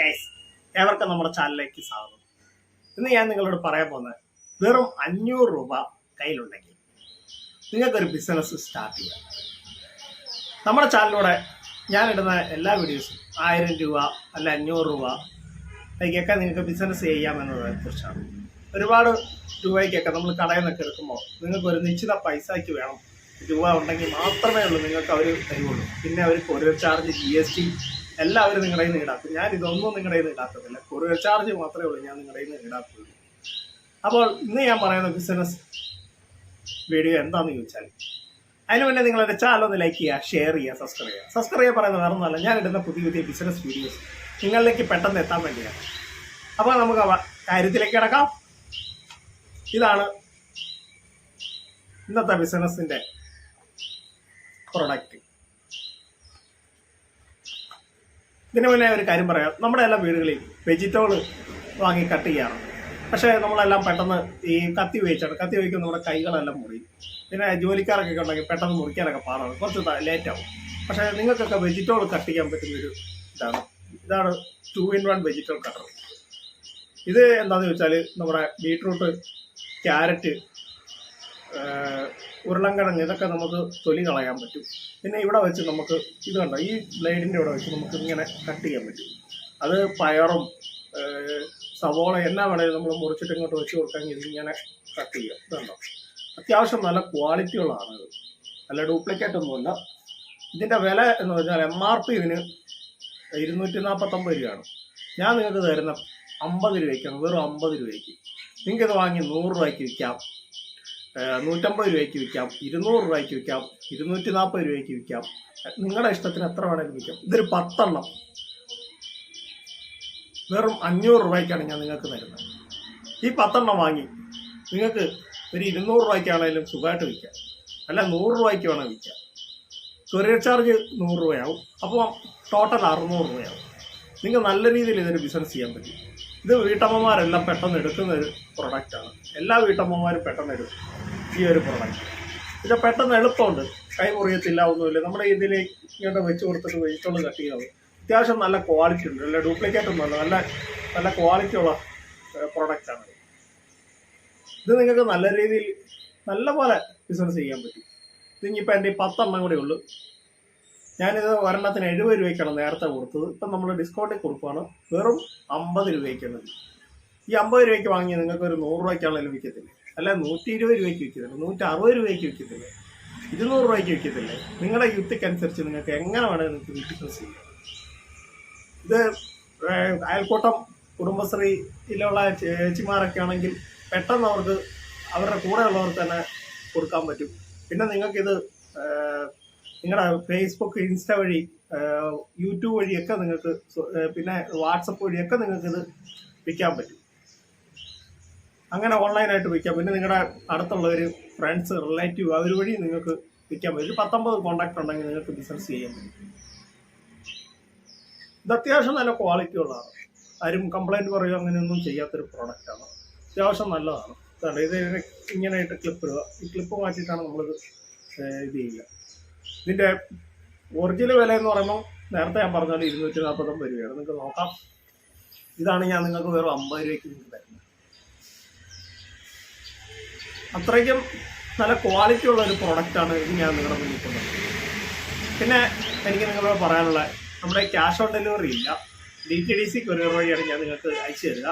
Guys ഏവർക്കും നമ്മുടെ ചാനലിലേക്ക് സ്വാഗതം. ഇന്ന് ഞാൻ നിങ്ങളോട് പറയാൻ പോകുന്നത് വെറും അഞ്ഞൂറ് രൂപ കയ്യിലുണ്ടെങ്കിൽ നിങ്ങൾക്കൊരു ബിസിനസ് സ്റ്റാർട്ട് ചെയ്യാം. നമ്മുടെ ചാനലിലൂടെ ഞാൻ ഇടുന്ന എല്ലാ വീഡിയോസും ആയിരം രൂപ അല്ല അഞ്ഞൂറ് രൂപ അതിലേക്കൊക്കെ നിങ്ങൾക്ക് ബിസിനസ് ചെയ്യാമെന്നതിനെ കുറിച്ചാണ്. ഒരുപാട് രൂപയ്ക്കൊക്കെ നമ്മൾ കടയിൽ നിന്നൊക്കെ എടുക്കുമ്പോൾ നിങ്ങൾക്ക് ഒരു നിശ്ചിത പൈസയ്ക്ക് വേണം. രൂപ ഉണ്ടെങ്കിൽ മാത്രമേ ഉള്ളൂ നിങ്ങൾക്ക് അവർ തരുള്ളൂ. പിന്നെ അവർ courier charge G S T എല്ലാം അവർ നിങ്ങളുടെ നിന്ന് ഈടാക്കും. ഞാൻ ഇതൊന്നും നിങ്ങളുടെ നിന്ന് ഈടാക്കത്തില്ല. കൊറിയർ ചാർജ് മാത്രമേ ഉള്ളൂ ഞാൻ നിങ്ങളുടെ നിന്ന് ഈടാക്കുള്ളൂ. അപ്പോൾ ഇന്ന് ഞാൻ പറയുന്ന ബിസിനസ് വീഡിയോ എന്താണെന്ന് ചോദിച്ചാൽ അതിന് മുന്നേ നിങ്ങൾ എന്റെ ചാനൽ ഒന്ന് ലൈക്ക് ചെയ്യുക ഷെയർ ചെയ്യുക സബ്സ്ക്രൈബ് ചെയ്യുക. സബ്സ്ക്രൈബ് പറയുന്നത് വേറൊന്നുമല്ല ഞാൻ ഇടുന്ന പുതിയ പുതിയ ബിസിനസ് വീഡിയോസ് നിങ്ങളിലേക്ക് പെട്ടെന്ന് എത്താൻ വേണ്ടിയാണ്. അപ്പോൾ നമുക്ക് കാര്യത്തിലേക്ക് കിടക്കാം. ഇതാണ് ഇന്നത്തെ ബിസിനസിന്റെ പ്രൊഡക്റ്റ് ഇതിനു മുന്നേ ഒരു കാര്യം പറയാം. നമ്മുടെ എല്ലാ വീടുകളിൽ വെജിറ്റബിൾ വാങ്ങി കട്ട് ചെയ്യാറുണ്ട് പക്ഷേ നമ്മളെല്ലാം പെട്ടെന്ന് ഈ കത്തി ഉപയോഗിച്ചാണ്. കത്തി ഉപയോഗിക്കുമ്പോൾ നമ്മുടെ കൈകളെല്ലാം മുറിയും പിന്നെ ജോലിക്കാരൊക്കെ ഉണ്ടെങ്കിൽ പെട്ടെന്ന് മുറിക്കാനൊക്കെ പാടാണ്. കുറച്ച് ലേറ്റ് ആവും. പക്ഷേ നിങ്ങൾക്കൊക്കെ വെജിറ്റബിൾ കട്ട് ചെയ്യാൻ പറ്റുന്നൊരു ഇതാണ്. ഇതാണ് two in one vegetable cutter ഇത് എന്താണെന്ന് വെച്ചാൽ നമ്മുടെ ബീട്രൂട്ട് ക്യാരറ്റ് ഉരുളൻകിഴങ്ങ് ഇതൊക്കെ നമുക്ക് തൊലി കളയാൻ പറ്റും. പിന്നെ ഇവിടെ വെച്ച് നമുക്ക് ഇത് കണ്ട? ഈ ബ്ലേഡിന്റെ ഇവിടെ വെച്ച് നമുക്ക് ഇങ്ങനെ കട്ട് ചെയ്യാൻ പറ്റും. അത് പയറും സവോള എന്നാ വേണേലും നമ്മൾ മുറിച്ചിട്ട് ഇങ്ങോട്ട് വെച്ച് കൊടുക്കാമെങ്കിൽ ഇതിങ്ങനെ കട്ട് ചെയ്യാം. ഇത് കണ്ടോ? അത്യാവശ്യം നല്ല ക്വാളിറ്റി ഉള്ളതാണ് ഇത്. നല്ല ഡ്യൂപ്ലിക്കേറ്റ് ഒന്നുമില്ല. ഇതിന്റെ വില എന്ന് പറഞ്ഞാൽ എം ആർ പി ഇതിന് ഇരുന്നൂറ്റി നാൽപ്പത്തൊമ്പത് രൂപയാണ്. ഞാൻ നിങ്ങൾക്ക് തരുന്ന അമ്പത് രൂപയ്ക്കാണ്. വെറും അമ്പത് രൂപയ്ക്ക്. നിങ്ങൾക്കിത് വാങ്ങി നൂറ് രൂപയ്ക്ക് വിൽക്കാം. നൂറ്റമ്പത് രൂപയ്ക്ക് വിൽക്കാം. ഇരുന്നൂറ് രൂപയ്ക്ക് വിൽക്കാം. ഇരുന്നൂറ്റി നാൽപ്പത് രൂപയ്ക്ക് വിൽക്കാം. നിങ്ങളുടെ ഇഷ്ടത്തിന് എത്ര വേണമെങ്കിലും വിൽക്കാം. ഇതൊരു പത്തെണ്ണം. വെറും അഞ്ഞൂറ് രൂപയ്ക്കാണ് ഞാൻ നിങ്ങൾക്ക് തരുന്നത്. ഈ പത്തെണ്ണം വാങ്ങി നിങ്ങൾക്ക് ഒരു ഇരുന്നൂറ് രൂപയ്ക്കാണെങ്കിലും സുഖമായിട്ട് വിൽക്കാം. അല്ല നൂറ് രൂപയ്ക്ക് വേണം വിൽക്കാം. കൊറിയർ ചാർജ് നൂറ് രൂപയാവും. അപ്പോൾ ടോട്ടൽ അറുന്നൂറ് രൂപയാവും. നിങ്ങൾക്ക് നല്ല രീതിയിൽ ഇതൊരു ബിസിനസ് ചെയ്യാൻ പറ്റും. ഇത് വീട്ടമ്മമാരെല്ലാം പെട്ടെന്ന് എടുക്കുന്ന ഒരു പ്രൊഡക്റ്റാണ് എല്ലാ വീട്ടമ്മമാരും പെട്ടെന്ന് എടുക്കും. ഈ ഒരു പ്രൊഡക്റ്റ് ഇത് പെട്ടെന്ന് എളുപ്പമുണ്ട്. കൈ മുറിയത്തില്ല ഒന്നുമില്ല. നമ്മുടെ ഇതിലേക്ക് ഇങ്ങോട്ട് വെച്ച് കൊടുത്തിട്ട് വെജിറ്റബിൾ കട്ട് ചെയ്യാവും അത്യാവശ്യം നല്ല ക്വാളിറ്റി ഉണ്ട്. അല്ല ഡ്യൂപ്ലിക്കേറ്റ് ഒന്നുമല്ല നല്ല നല്ല ക്വാളിറ്റി ഉള്ള പ്രൊഡക്റ്റാണ് ഇത് നിങ്ങൾക്ക് നല്ല രീതിയിൽ നല്ല പോലെ ബിസിനസ് ചെയ്യാൻ പറ്റും. ഇതിനിപ്പോൾ എന്റെ പത്തെണ്ണം കൂടെ ഉള്ളൂ. ഞാനിത് ഒരെണ്ണത്തിന് എഴുപത് രൂപയ്ക്കാണ് നേരത്തെ കൊടുത്തത്. ഇപ്പം നമ്മൾ ഡിസ്കൗണ്ടിൽ കൊടുക്കുകയാണ് വെറും അമ്പത് രൂപയ്ക്കാണ്. ഈ അമ്പത് രൂപയ്ക്ക് വാങ്ങി നിങ്ങൾക്ക് ഒരു നൂറ് രൂപയ്ക്കാണ് വിൽക്കത്തില്ലേ അല്ല നൂറ്റി ഇരുപത് രൂപയ്ക്ക് വിൽക്കത്തില്ല? നൂറ്റി അറുപത് രൂപയ്ക്ക് വിൽക്കത്തില്ലേ? ഇരുന്നൂറ് രൂപയ്ക്ക് വിൽക്കത്തില്ലേ? നിങ്ങളുടെ യുദ്ധക്കനുസരിച്ച് നിങ്ങൾക്ക് എങ്ങനെ വേണമെങ്കിൽ നിങ്ങൾക്ക് ബിസിനസ് ചെയ്യാം. ഇത് അയൽക്കൂട്ടം കുടുംബശ്രീയിലുള്ള ചേച്ചിമാരൊക്കെ ആണെങ്കിൽ പെട്ടെന്ന് അവർക്ക് അവരുടെ കൂടെ ഉള്ളവർക്ക് തന്നെ കൊടുക്കാൻ പറ്റും. പിന്നെ നിങ്ങൾക്കിത് നിങ്ങളുടെ ഫേസ്ബുക്ക് ഇൻസ്റ്റ വഴി യൂട്യൂബ് വഴിയൊക്കെ നിങ്ങൾക്ക് പിന്നെ വാട്സപ്പ് വഴിയൊക്കെ നിങ്ങൾക്കിത് വിൽക്കാൻ പറ്റും. അങ്ങനെ ഓൺലൈനായിട്ട് വിൽക്കാം. പിന്നെ നിങ്ങളുടെ അടുത്തുള്ള ഒരു ഫ്രണ്ട്സ് റിലേറ്റീവ് അവർ വഴി നിങ്ങൾക്ക് വിൽക്കാൻ പറ്റും. പത്തൊമ്പത് കോണ്ടാക്ട് ഉണ്ടെങ്കിൽ നിങ്ങൾക്ക് ബിസിനസ് ചെയ്യാൻ പറ്റും. ഇത് അത്യാവശ്യം നല്ല ക്വാളിറ്റി ഉള്ളതാണ്. ആരും കംപ്ലൈന്റ് പറയുക അങ്ങനെയൊന്നും ചെയ്യാത്തൊരു പ്രോഡക്റ്റാണ് അത്യാവശ്യം നല്ലതാണ്. ഇത് ഇങ്ങനെയായിട്ട് ക്ലിപ്പ് ഇടുക. ഈ ക്ലിപ്പ് മാറ്റിയിട്ടാണ് നമ്മളിത് ഇത് ചെയ്യുക. ഇതിന്റെ ഒറിജിനൽ വില എന്ന് പറയുമ്പോൾ നേരത്തെ ഞാൻ പറഞ്ഞാൽ ഇരുന്നൂറ്റി നാൽപ്പത്തൊമ്പത് രൂപയാണ് നിങ്ങൾക്ക് നോക്കാം. ഇതാണ് ഞാൻ നിങ്ങൾക്ക് വെറും അമ്പത് രൂപയ്ക്ക് തരുന്നത്. അത്രയ്ക്കും നല്ല ക്വാളിറ്റി ഉള്ള ഒരു പ്രോഡക്റ്റാണ് ഇത് ഞാൻ നിങ്ങളുടെ മുന്നിൽ കൊണ്ടുവന്നത്. പിന്നെ എനിക്ക് നിങ്ങളോട് പറയാനുള്ള നമ്മുടെ ക്യാഷ് ഓൺ ഡെലിവറി ഇല്ല. D T D C courier വഴിയാണ് ഞാൻ നിങ്ങൾക്ക് അയച്ചു തരിക.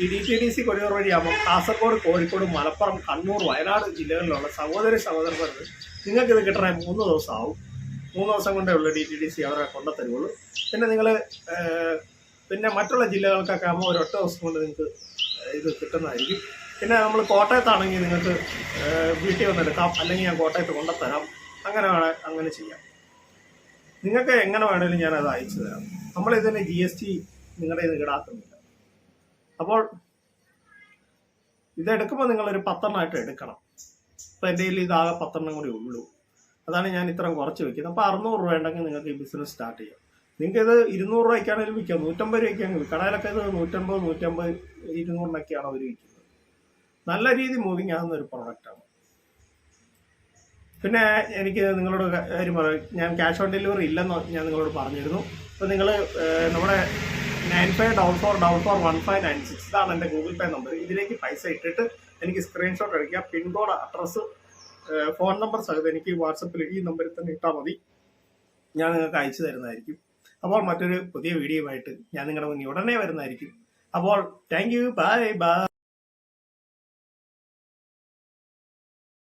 ഈ D T D C courier വഴിയാകുമ്പോൾ Kasaragod Kozhikode Malappuram Kannur Wayanad ജില്ലകളിലുള്ള സഹോദര സഹോദരന്മാർക്ക് നിങ്ങൾക്ക് കിട്ടണേ മൂന്ന് ദിവസം മൂന്ന് ദിവസം കൊണ്ടേ ഉള്ളൂ ഡി ടി ഡി സി അവരെ കൊണ്ടുത്തരുള്ളൂ. പിന്നെ നിങ്ങൾ പിന്നെ മറ്റുള്ള ജില്ലകൾക്കൊക്കെ ആകുമ്പോൾ ഒരൊറ്റ ദിവസം കൊണ്ട് നിങ്ങൾക്ക് ഇത് കിട്ടുന്നതായിരിക്കും. പിന്നെ നമ്മൾ കോട്ടയത്താണെങ്കിൽ നിങ്ങൾക്ക് വീട്ടിൽ വന്നെടുക്കാം അല്ലെങ്കിൽ ഞാൻ കോട്ടയത്ത് കൊണ്ടുത്തരാം. അങ്ങനെ വേണേ അങ്ങനെ ചെയ്യാം. നിങ്ങൾക്ക് എങ്ങനെ വേണമെങ്കിലും ഞാൻ അത് അയച്ചു തരാം. നമ്മളിതിന് ജി എസ് ടി നിങ്ങളുടെ ഇത് ഈടാക്കുന്നില്ല. അപ്പോൾ ഇതെടുക്കുമ്പോൾ നിങ്ങളൊരു പത്തെണ്ണമായിട്ട് എടുക്കണം. ഇപ്പം എന്റെ കയ്യിൽ ഇതാകെ പത്തെണ്ണം കൂടി ഉള്ളൂ. അതാണ് ഞാൻ ഇത്രയും കുറച്ച് വെക്കുന്നത്. അപ്പോൾ അറുന്നൂറ് രൂപ ഉണ്ടെങ്കിൽ നിങ്ങൾക്ക് ഈ ബിസിനസ് സ്റ്റാർട്ട് ചെയ്യാം. നിങ്ങൾക്ക് ഇത് ഇരുന്നൂറ് രൂപയ്ക്കാണെങ്കിലും വിൽക്കാം നൂറ്റമ്പത് രൂപയ്ക്കാണെങ്കിൽ കടയിലൊക്കെ ഇത് നൂറ്റമ്പത് നൂറ്റമ്പത് ഇരുന്നൂറിനൊക്കെയാണ് അവർ വിൽക്കുന്നത്. നല്ല രീതി മൂവിങ് ആകുന്ന ഒരു പ്രോഡക്റ്റാണ് പിന്നെ എനിക്ക് നിങ്ങളോട് കാര്യം പറയാം. ഞാൻ ക്യാഷ് ഓൺ ഡെലിവറി ഇല്ലെന്ന് ഞാൻ നിങ്ങളോട് പറഞ്ഞിരുന്നു. അപ്പോൾ നിങ്ങൾ നമ്മുടെ nine five double four double four one five nine six ഇതാണ് എന്റെ ഗൂഗിൾ പേ നമ്പർ. ഇതിലേക്ക് പൈസ ഇട്ടിട്ട് എനിക്ക് സ്ക്രീൻഷോട്ട് അടിക്കുക. പിൻകോഡ് അഡ്രസ്സ് ഫോൺ നമ്പർ സഹിതം എനിക്ക് വാട്സപ്പിൽ ഈ നമ്പറിൽ തന്നെ ഇട്ടാൽ മതി. ഞാൻ നിങ്ങൾക്ക് അയച്ചു തരുന്നതായിരിക്കും. അപ്പോൾ മറ്റൊരു പുതിയ വീഡിയോ ആയിട്ട് ഞാൻ നിങ്ങളുടെ മുന്നിൽ ഉടനെ വരുന്നതായിരിക്കും. അപ്പോൾ താങ്ക് യു ബൈ ബൈ